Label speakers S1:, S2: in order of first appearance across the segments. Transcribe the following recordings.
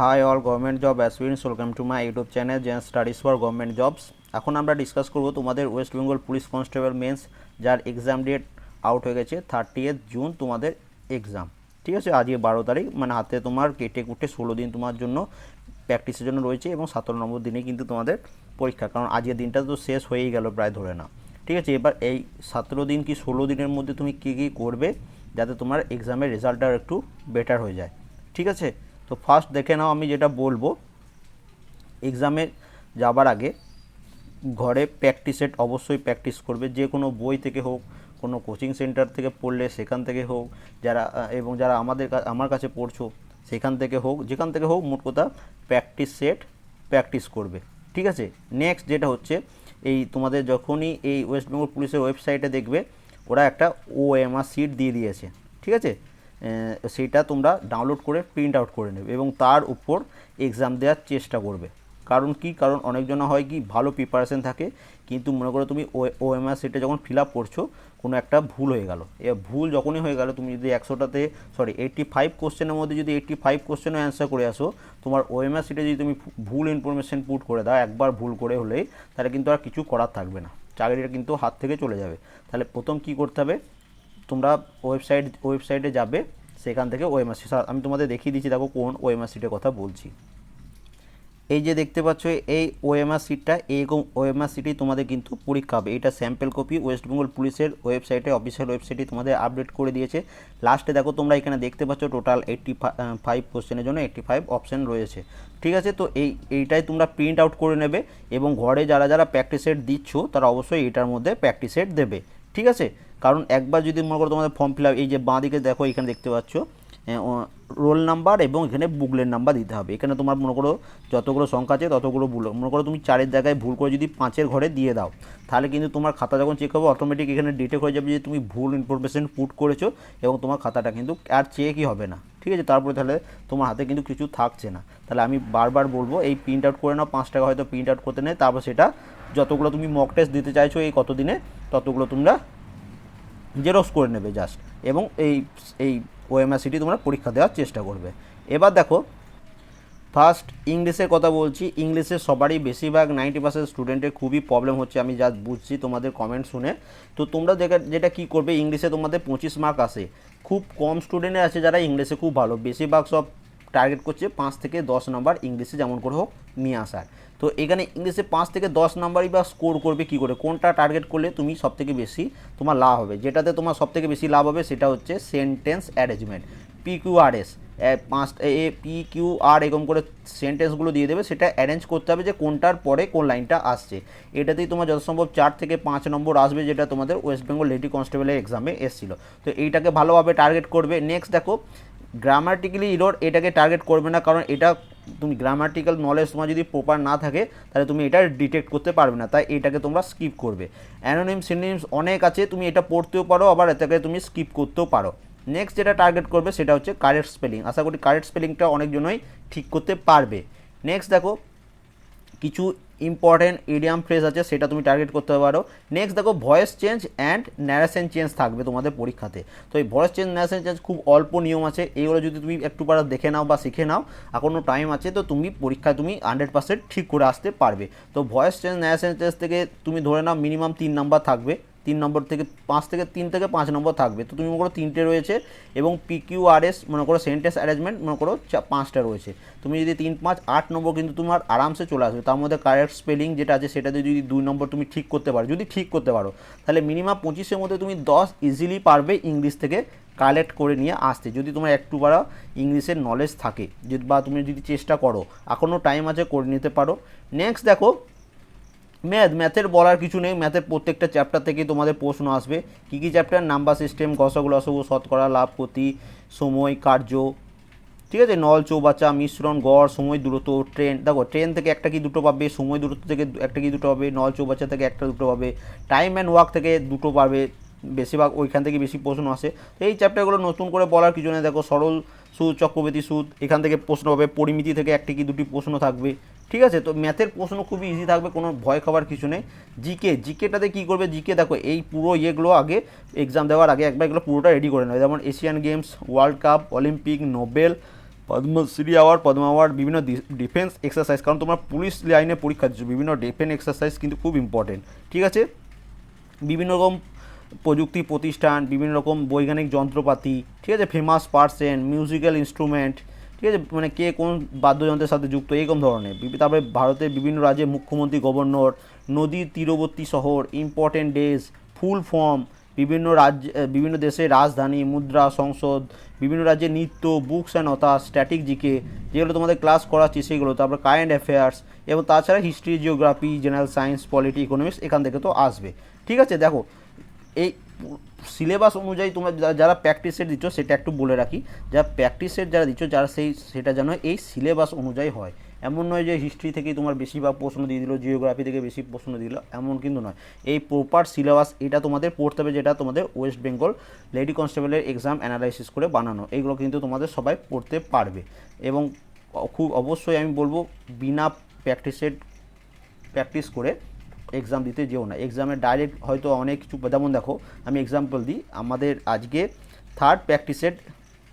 S1: Hi all government job aspirants welcome to my YouTube channel Zen Studies for government jobs এখন আমরা discuss করব তোমাদের West Bengal police constable mains যার exam date out হয়ে গেছে thirtieth June তোমাদের exam ঠিক আছে? আজকে বারো তারিখ মানে হাতে তোমার কেটে কুটে ষোলো দিন তোমার জন্য প্র্যাকটিসের জন্য রয়েছে এবং সতেরো নম্বর দিনে কিন্তু তোমাদের পরীক্ষা। কারণ আজকের দিনটা তো শেষ হয়েই গেল প্রায় ধরে না ঠিক আছে? এবার এই সতেরো দিন কি ষোলো দিনের মধ্যে তুমি কী কী করবে, যাতে তোমার এক্সামের রেজাল্টটা একটু বেটার হয়ে যায়। ঠিক আছে? তো ফার্স্ট দেখে নাও আমি যেটা বলব এক্সামে যাবার আগে ঘরে প্র্যাকটিস সেট অবশ্যই প্র্যাকটিস করবে। যে কোনো বই থেকে হোক, কোনো কোচিং সেন্টার থেকে পড়লে সেখান থেকে হোক, যারা এবং যারা আমাদের আমার কাছে পড়ছো, সেখান থেকে হোক, যেখান থেকে হোক মোট কথা প্র্যাকটিস সেট প্র্যাকটিস করবে। ঠিক আছে? নেক্সট যেটা হচ্ছে, এই তোমাদের যখনই এই ওয়েস্ট বেঙ্গল পুলিশের ওয়েবসাইটে দেখবে, ওরা একটা ওএমআর সিট দিয়ে দিয়েছে। ঠিক আছে? সেইটা তোমরা ডাউনলোড করে প্রিন্ট আউট করে নেবে এবং তার উপর এক্সাম দেওয়ার চেষ্টা করবে। কারণ কি? কারণ অনেকজন হয় কি, ভালো প্রিপারেশন থাকে, কিন্তু মনে করো তুমি ও এমআর সিটে যখন ফিল আপ করছ, কোনো একটা ভুল হয়ে গেল। এ ভুল যখনই হয়ে গেল, তুমি যদি একশোটাতে সরি এইট্টি ফাইভ কোশ্চেনের মধ্যে যদি এইট্টি ফাইভ কোশ্চেনও অ্যান্সার করে আসো, তোমার ওএমআর সিটে যদি তুমি ভুল ইনফরমেশন পুট করে দাও, একবার ভুল করে হলেই, তাহলে কিন্তু আর কিছু করার থাকবে না। চাকরিটা কিন্তু হাত থেকে চলে যাবে। তাহলে প্রথম কি করতে হবে? তোমরা ওয়েবসাইট ওয়েবসাইটে যাবে, সেখান থেকে ওএমআর সিট আমি তোমাদের দেখিয়ে দিচ্ছি, দেখো কোন ওএমআর সিটের কথা বলছি। এই যে দেখতে পাচ্ছ, এই ওএমআর সিটটা এইরকম ওএমআর সিটি তোমাদের কিন্তু পরীক্ষা হবে। এটা স্যাম্পেল কপি ওয়েস্ট বেঙ্গল পুলিশের ওয়েবসাইটে অফিসিয়াল ওয়েবসাইটে তোমাদের আপডেট করে দিয়েছে। লাস্টে দেখো, তোমরা এখানে দেখতে পাচ্ছ টোটাল এইট্টি ফাইভ কোশ্চেনের জন্য এইট্টি ফাইভ অপশান রয়েছে। ঠিক আছে? তো এই, এইটাই তোমরা প্রিন্ট আউট করে নেবে এবং ঘরে যারা যারা প্র্যাকটিস সেট দিচ্ছ, তারা অবশ্যই এটার মধ্যে প্র্যাকটিস সেট দেবে। ঠিক আছে? কারণ একবার যদি মনে করো তোমাদের ফর্ম ফিল আপ এই যে বাঁ দিকে দেখো, এখানে দেখতে পাচ্ছ রোল নাম্বার এবং এখানে বুকলের নাম্বার দিতে হবে। এখানে তোমার মনে করো যতগুলো সংখ্যা আছে ততগুলো ভুল মনে করো তুমি চারের জায়গায় ভুল করে যদি পাঁচের ঘরে দিয়ে দাও, তাহলে কিন্তু তোমার খাতা যখন চেক হবে অটোমেটিক এখানে ডিটেক্ট হয়ে যাবে যে তুমি ভুল ইনফরমেশন পুট করেছ এবং তোমার খাতাটা কিন্তু আর চেকই হবে না। ঠিক আছে? তারপরে তাহলে তোমার হাতে কিন্তু কিছু থাকছে না। তাহলে আমি বারবার বলব, এই প্রিন্ট আউট করে নাও, পাঁচ টাকা হয়তো প্রিন্ট আউট করতে নেই, তারপর সেটা যতগুলো তুমি মক টেস্ট দিতে চাইছো এই কতদিনে, ততগুলো তোমরা জেরক্স করে নেবে জাস্ট এবং এই এই ওএমআর সিটি তোমরা পরীক্ষা দেওয়ার চেষ্টা করবে। এবার দেখো ফার্স্ট ইংলিশের কথা বলছি। ইংলিশে সবারই বেশিরভাগ নাইনটি পার্সেন্ট স্টুডেন্টের খুবই প্রবলেম হচ্ছে, আমি যা বুঝছি তোমাদের কমেন্ট শুনে। তো তোমরা যেটা কী করবে ইংলিশে তোমাদের পঁচিশ মার্ক আসে। খুব কম স্টুডেন্টে আছে যারা ইংলিশে খুব ভালো। বেশিরভাগ সব টার্গেট করছে পাঁচ থেকে দশ নম্বর ইংলিশে যেমন করে হোক নিয়ে আসার। তো এখানে ইংলিশে পাঁচ থেকে দশ নাম্বারই বা স্কোর করবে কী করে? কোনটা টার্গেট করলে তুমি সবথেকে বেশি তোমার লাভ হবে? যেটাতে তোমার সবথেকে বেশি লাভ হবে সেটা হচ্ছে সেন্টেন্স অ্যারেঞ্জমেন্ট পিকিউআরএস পাঁচ, এ পি কিউ আর এরকম করে সেন্টেন্সগুলো দিয়ে দেবে, সেটা অ্যারেঞ্জ করতে হবে যে কোনটার পরে কোন লাইনটা আসছে। এটাতেই তোমার যত সম্ভব চার থেকে পাঁচ নম্বর আসবে যেটা তোমাদের ওয়েস্ট বেঙ্গল লেডি কনস্টেবলের এক্সামে এসেছিল। তো এইটাকে ভালোভাবে টার্গেট করবে। নেক্সট দেখো গ্রামাটিক্যালি ইরোড এটাকে টার্গেট করবে না কারণ এটা তুমি গ্রামাটিক্যাল নলেজ তোমার যদি প্রপার না থাকে, তাহলে তুমি এটা ডিটেক্ট করতে পারবে না, তাই এটাকে তোমরা স্কিপ করবে। অ্যানোনিম সিনোনিমস অনেক আছে, তুমি এটা পড়তেও পারো, আবার এটাকে তুমি স্কিপ করতেও পারো। নেক্সট যেটা টার্গেট করবে, সেটা হচ্ছে কারেক্ট স্পেলিং আশা করি কারেক্ট স্পেলিংটা অনেকজনই ঠিক করতে পারবে। নেক্সট দেখো, কিছু ইম্পর্টেন্ট ইডিয়াম ফ্রেজ আছে, সেটা তুমি টার্গেট করতে পারো। নেক্সট দেখো voice change and narration change থাকবে তোমাদের পরীক্ষাতে। তো এই ভয়েস চেঞ্জ ন্যারেশন চেঞ্জ খুব অল্প নিয়ম আছে। এইগুলো যদি তুমি একটু পারা দেখে নাও বা শিখে নাও এখনও টাইম আছে, তো তুমি পরীক্ষায় তুমি হান্ড্রেড পার্সেন্ট ঠিক করে আসতে পারবে। তো ভয়েস চেঞ্জ ন্যারেশন চেঞ্জ থেকে তুমি ধরে নাও মিনিমাম তিন নাম্বার থাকবে। তিন নম্বর থেকে, পাঁচ থেকে তিন থেকে পাঁচ নম্বর থাকবে। তো তুমি মনে করো তিনটে রয়েছে এবং পিকিউআরএস মনে করো সেন্টেন্স অ্যারেঞ্জমেন্ট মনে করো পাঁচটা রয়েছে। তুমি যদি তিন, পাঁচ, আট নম্বর কিন্তু তোমার আরামসে চলে আসবে। তার মধ্যে কারেক্ট স্পেলিং যেটা আছে সেটাতে যদি দুই নম্বর তুমি ঠিক করতে পারো, যদি ঠিক করতে পারো, তাহলে মিনিমাম পঁচিশের মধ্যে তুমি দশ ইজিলি পারবে ইংলিশ থেকে কালেক্ট করে নিয়ে আসতে। যদি তোমার একটু বারা ইংলিশের নলেজ থাকে বা তুমি যদি চেষ্টা করো এখনও টাইম আছে করে নিতে পারো। নেক্সট দেখো ম্যাথ, ম্যাথের বলার কিছু নেই। ম্যাথের প্রত্যেকটা চ্যাপ্টার থেকেই তোমাদের প্রশ্ন আসবে। কী কী চ্যাপ্টার নাম্বার সিস্টেম গসক লসক শতকরা, লাভ, ক্ষতি, সময়, কার্য। ঠিক আছে? নল চৌবাচ্চা মিশ্রণ, গড়, সময়, দূরত্ব ট্রেন দেখো ট্রেন থেকে একটা কি দুটো পাবে? সময়, দূরত্ব থেকে একটা কি দুটো পাবে? নল চৌবাচ্চা থেকে একটা দুটো পাবে? টাইম অ্যান্ড ওয়ার্ক থেকে দুটো পাবে। বেশিরভাগ ওইখান থেকে বেশি প্রশ্ন আসে। তো এই চ্যাপ্টারগুলো নতুন করে বলার কিছু নেই। দেখো, সরল সুদ চক্রবর্তী সুদ, এখান থেকে প্রশ্ন হবে পরিমিতি থেকে একটি কি দুটি প্রশ্ন থাকবে। ঠিক আছে? তো ম্যাথের প্রশ্ন খুবই ইজি থাকবে, কোনো ভয় খাবার কিছু নেই। জিকে জিকেটাতে কী করবে? জিকে দেখো, এই পুরো ইয়েগুলো আগে এক্সাম দেওয়ার আগে একবার এগুলো পুরোটা রেডি করে নেবে যেমন Asian Games World Cup Olympic Nobel Padma Shri award Padma award বিভিন্ন ডিফেন্স এক্সারসাইজ কারণ তোমরা পুলিশ লাইনে পরীক্ষা দিচ্ছ, বিভিন্ন ডিফেন্স এক্সারসাইজ কিন্তু খুব ইম্পর্টেন্ট ঠিক আছে? বিভিন্ন রকম প্রযুক্তি প্রতিষ্ঠান, বিভিন্ন রকম বৈজ্ঞানিক যন্ত্রপাতি, ঠিক আছে? ফেমাস পার্সন মিউজিক্যাল ইনস্ট্রুমেন্ট ঠিক আছে? মানে কে কোন বাদ্যযন্ত্রের সাথে যুক্ত, এরকম ধরনের। তারপরে ভারতের বিভিন্ন রাজ্যে মুখ্যমন্ত্রী, গভর্নর নদীর তীরবর্তী শহর ইম্পর্টেন্ট ডেজ ফুল ফর্ম বিভিন্ন রাজ্য বিভিন্ন দেশের রাজধানী, মুদ্রা, সংসদ, বিভিন্ন রাজ্যের নৃত্য বুকস অ্যান্ড অথা স্ট্যাটিক জিকে যেগুলো তোমাদের ক্লাস করাচ্ছি সেগুলো, তারপর কারেন্ট অ্যাফেয়ার্স এবং তাছাড়া history geography general science polity economics এখান থেকে তো আসবে। ঠিক আছে? দেখো, এই সিলেবাস অনুযায়ী তোমরা যারা প্র্যাকটিস সেট দিচ্ছ, সেটা একটু বলে রাখি। যারা প্র্যাকটিস সেট যারা দিচ্ছ, যারা সেই, সেটা যেন এই সিলেবাস অনুযায়ী হয়। এমন নয় যে হিস্ট্রি থেকে তোমার বেশিরভাগ প্রশ্ন দিয়ে দিল জিওগ্রাফি থেকে বেশি প্রশ্ন দিল, এমন কিন্তু নয়। এই প্রপার সিলেবাস এটা তোমাদের পড়তে হবে, যেটা তোমাদের ওয়েস্ট বেঙ্গল লেডি কনস্টেবলের এক্সাম অ্যানালাইসিস করে বানানো। এগুলো কিন্তু তোমাদের সবাই পড়তে পারবে। এবং খুব অবশ্যই আমি বলব, বিনা প্র্যাকটিস সেট প্র্যাকটিস করে এক্সাম দিতে যেও না। এক্সামে ডাইরেক্ট হয়তো অনেক কিছু, যেমন দেখো, আমি এক্সাম্পল দিই, আমাদের আজকে থার্ড প্র্যাকটিস সেট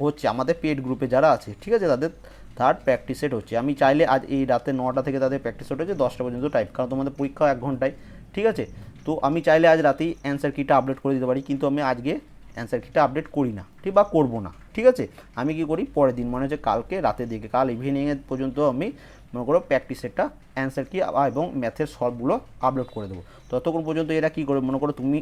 S1: হচ্ছে, আমাদের পেড গ্রুপে যারা আছে, ঠিক আছে, তাদের থার্ড প্র্যাকটিস সেট হচ্ছে। আমি চাইলে আজ এই রাতে নটা থেকে তাদের প্র্যাকটিস হচ্ছে, দশটা পর্যন্ত টাইপ কারণ তোমাদের পরীক্ষা এক ঘন্টায়, ঠিক আছে? তো আমি চাইলে আজ রাতেই অ্যান্সার কিটা আপডেট করে দিতে পারি, কিন্তু আমি আজকে অ্যান্সার কিটা আপডেট করি না, ঠিক বা করব না, ঠিক আছে? আমি কি করি? পরের দিন মানে হচ্ছে কালকে রাতের দিকে কাল ইভিনিংয়ে পর্যন্ত আমি মনে করো প্র্যাকটিস সেটটা অ্যান্সার কি এবং ম্যাথের সলভগুলো আপলোড করে দেবো। ততক্ষণ পর্যন্ত এরা কী করে মনে করো তুমি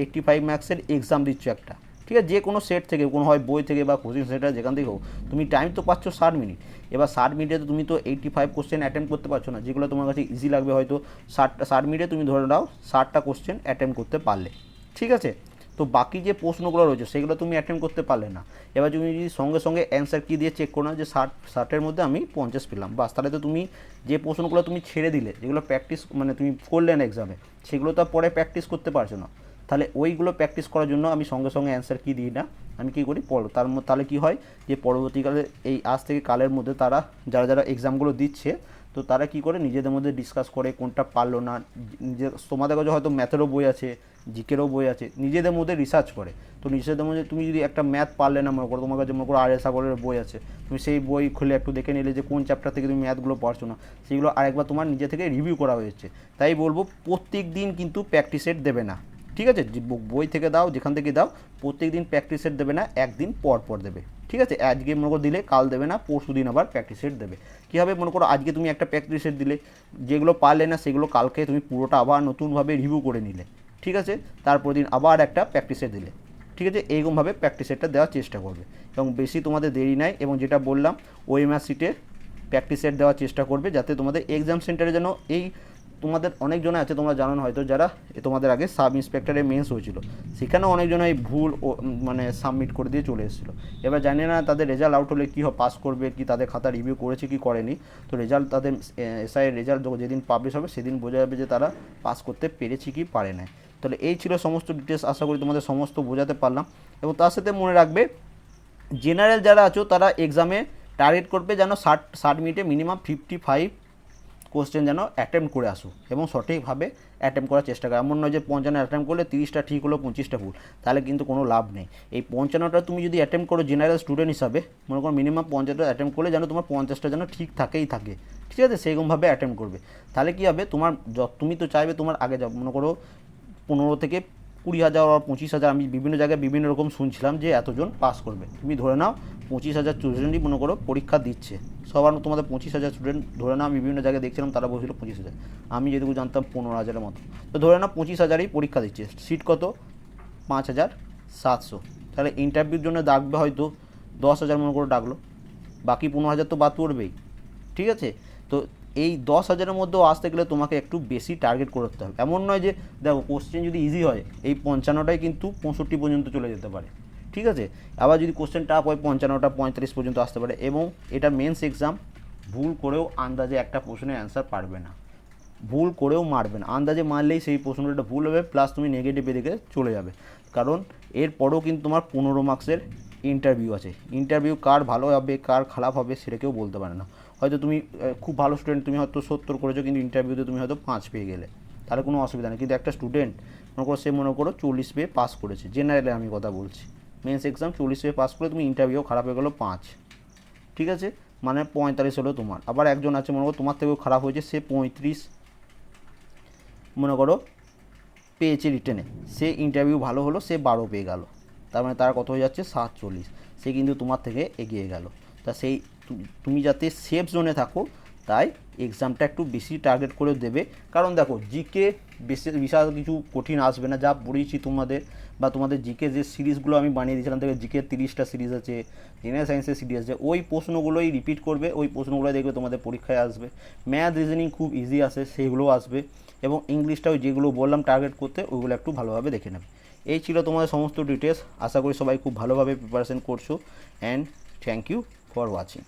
S1: এইট্টি ফাইভ ম্যাক্সের এক্সাম দিচ্ছ একটা, ঠিক আছে? যে কোনো সেট থেকে, কোনো হয় বই থেকে বা কোচিং সেন্টার যেখান থেকে হোক, তুমি টাইম তো পাচ্ছ ষাট মিনিট এবার ষাট মিনিটে তো তুমি তো এইট্টি ফাইভ কোশ্চেন অ্যাটেম্প করতে পারছ না, যেগুলো তোমার কাছে ইজি লাগবে হয়তো ষাটটা ষাট মিনিটে তুমি ধরে নাও ষাটটা কোশ্চেন অ্যাটেম্প করতে পারলে, ঠিক আছে? তো বাকি যে প্রশ্নগুলো রয়েছে, সেগুলো তুমি অ্যাটেম্প করতে পারলে না। এবার তুমি যদি সঙ্গে সঙ্গে অ্যান্সার কী দিয়ে চেক করো না, যে ষাট, ষাটের মধ্যে আমি পঞ্চাশ পেলাম। বাস, তাহলে তো তুমি যে প্রশ্নগুলো তুমি ছেড়ে দিলে, যেগুলো প্র্যাকটিস মানে তুমি করলে না এক্সামে সেগুলো তো পরে প্র্যাকটিস করতে পারছ না। তাহলে ওইগুলো প্র্যাকটিস করার জন্য আমি সঙ্গে সঙ্গে অ্যান্সার কী দিই না। আমি কী করি? পড়ো তার তাহলে কী হয়? যে পরবর্তীকালে এই আজ থেকে কালের মধ্যে তারা, যারা যারা এক্সামগুলো দিচ্ছে তো তারা কি করে? নিজেদের মধ্যে ডিসকাস করে কোনটা পারল না। নিজের তোমাদের কাছে হয়তো ম্যাথেরও বই আছে জিকেরও বই আছে, নিজেদের মধ্যে রিসার্চ করে। তো নিজেদের মধ্যে তুমি যদি একটা ম্যাথ পারলে না, মনে করো তোমার কাছে, মনে করো আর এস সাগরের বই আছে, তুমি সেই বই খুলে একটু দেখে নিলে যে কোন চ্যাপ্টার থেকে তুমি ম্যাথগুলো পারছ না, সেগুলো আরেকবার তোমার নিজে থেকে রিভিউ করা হয়েছে। তাই বলব প্রত্যেক দিন কিন্তু প্র্যাকটিস সেট দেবে না। ঠিক আছে? বই থেকে দাও, যেখান থেকে দাও প্রত্যেক দিন প্র্যাকটিস সেট দেবে না, একদিন পর পর দেবে। ঠিক আছে? আজকে মনে করো দিলে, কাল দেবে না, পরশু দিন আবার প্র্যাকটিস সেট দেবে। কী হবে মনে করো? আজকে তুমি একটা প্র্যাকটিস সেট দিলে, যেগুলো পারলে না, সেগুলো কালকে তুমি পুরোটা আবার নতুনভাবে রিভিউ করে নিলে। ঠিক আছে? তারপর দিন আবার একটা প্র্যাকটিস সেট দিলে। ঠিক আছে? এইরকমভাবে প্র্যাকটিস সেটটা দেওয়ার চেষ্টা করবে। এবং বেশি তোমাদের দেরি নাই, এবং যেটা বললাম ওএমআর সিটে প্র্যাকটিস সেট দেওয়ার চেষ্টা করবে, যাতে তোমাদের এক্সাম সেন্টারে যেন এই তোমাদের অনেকজনে আছে, তোমরা জানো হয়তো যারা তোমাদের আগে সাব ইন্সপেক্টরের মেন্স হয়েছিল। সেখানেও অনেকজন এই ভুল মানে সাবমিট করে দিয়ে চলে এসেছিল। এবার জানি না তাদের রেজাল্ট আউট হলে কী পাস করবে, কি তাদের খাতা রিভিউ করেছে, কি করেনি। তো রেজাল্ট তাদের এসআই রেজাল্ট যেদিন পাবলিশ হবে, সেদিন বোঝা যাবে যে তারা পাস করতে পেরেছে কি পারে না তাহলে এই ছিল সমস্ত ডিটেলস আশা করি তোমাদের সমস্ত বোঝাতে পারলাম। এবং তার সাথে মনে রাখবে জেনারেল যারা আছো, তারা এক্সামে টার্গেট করবে যেন ষাট ষাট মিনিটে মিনিমাম ফিফটি ফাইভ কোশ্চেন যেন অ্যাটেম্প করে আসো এবং সঠিকভাবে অ্যাটেম্প করার চেষ্টা করে এমন নয় যে পঞ্চান্ন অ্যাটেম্প করলে তিরিশটা ঠিক হলো, পঁচিশটা ভুল। তাহলে কিন্তু কোনো লাভ নেই। এই পঞ্চান্নটা তুমি যদি অ্যাটেম্প করো জেনারেল স্টুডেন্ট হিসাবে, মনে করো মিনিমাম পঞ্চাশটা অ্যাটেম্প করলে যেন তোমার পঞ্চাশটা যেন ঠিক থাকেই থাকে। ঠিক আছে? সেরকমভাবে অ্যাটেম্প করবে। তাহলে কী হবে? তোমার তুমি তো চাইবে তোমার আগে মনে করো পনেরো থেকে কুড়ি হাজার বা পঁচিশ হাজার, আমি বিভিন্ন জায়গায় বিভিন্ন রকম শুনছিলাম যে এতজন পাস করবে। তুমি ধরে নাও, পঁচিশ হাজার স্টুডেন্টই মনে করো পরীক্ষা দিচ্ছে। সবার তোমাদের পঁচিশ হাজার স্টুডেন্ট ধরে নাও আমি বিভিন্ন জায়গায় দেখছিলাম, তারা বলছিল পঁচিশ হাজার। আমি যেটুকু জানতাম পনেরো হাজারের মতো। তো ধরে নাও পঁচিশ হাজারই পরীক্ষা দিচ্ছে। সিট কত? পাঁচ হাজার সাতশো। তাহলে ইন্টারভিউর জন্য ডাকবে হয়তো দশ হাজার মনে করে ডাকলো। বাকি পনেরো হাজার তো বাদ পড়বেই। ঠিক আছে? তো এই দশ হাজারের মধ্যেও আসতে গেলে তোমাকে একটু বেশি টার্গেট করতে হবে। এমন নয় যে, দেখো কোশ্চেন যদি ইজি হয়, এই পঞ্চান্নটাই কিন্তু পঁয়ষট্টি পর্যন্ত চলে যেতে পারে। ঠিক আছে? আবার যদি কোশ্চেন টাফ হয়, পঞ্চান্নটা পঁয়তাল্লিশ পর্যন্ত আসতে পারে এবং এটা মেন্স এক্সাম ভুল করেও আন্দাজে একটা প্রশ্নের অ্যান্সার পারবে না। ভুল করেও মারবে না। আন্দাজে মারলেই সেই প্রশ্নটা ভুল হবে প্লাস তুমি নেগেটিভ দিকে চলে যাবে। কারণ এরপরেও কিন্তু তোমার পনেরো মার্কসের ইন্টারভিউ আছে। ইন্টারভিউ কার ভালো হবে, কার খারাপ হবে সেটা কেউ বলতে পারে না। হয়তো তুমি খুব ভালো স্টুডেন্ট তুমি হয়তো সত্তর করেছ কিন্তু ইন্টারভিউতে তুমি হয়তো পাঁচ পেয়ে গেলে। তাহলে কোনো অসুবিধা নেই। কিন্তু একটা স্টুডেন্ট মনে করো সে মনে করো চল্লিশ পেয়ে পাস করেছে। জেনারেলে আমি কথা বলছি। মেন্স এক্সাম চল্লিশ পেয়ে পাস করে তুমি ইন্টারভিউ খারাপ হয়ে গেলো পাঁচ। ঠিক আছে? মানে পঁয়তাল্লিশ হলো তোমার। আবার একজন আছে মনে করো তোমার থেকেও খারাপ হয়েছে, সে পঁয়ত্রিশ মনে করো পেয়েছে রিটেনে সে ইন্টারভিউ ভালো হলো, সে বারো পেয়ে গেল। তার মানে তার কত হয়ে যাচ্ছে? সাতচল্লিশ। সে কিন্তু তোমার থেকে এগিয়ে গেল। তা সেই তুমি যাতে সেফ জোনে থাকো, তাই এক্সামটা একটু বেশি টার্গেট করে দেবে। কারণ দেখো জিকে বেশি, বিশাল কিছু কঠিন আসবে না। যা পড়িয়েছি তোমাদের বা তোমাদের জিকে যে সিরিজগুলো আমি বানিয়ে দিয়েছিলাম থেকে জিকে তিরিশটা সিরিজ আছে জেনারেল সায়েন্সের সিরিজ আছে, ওই প্রশ্নগুলোই রিপিট করবে, ওই প্রশ্নগুলোই দেখবে তোমাদের পরীক্ষায় আসবে। ম্যাথ রিজনিং খুব ইজি আসে, সেইগুলোও আসবে। এবং ইংলিশটাও যেগুলো বললাম টার্গেট করতে, ওইগুলো একটু ভালোভাবে দেখে নেবে। এই ছিল তোমাদের সমস্ত ডিটেলস আশা করি সবাই খুব ভালোভাবে প্রিপারেশন করছ। And thank you for watching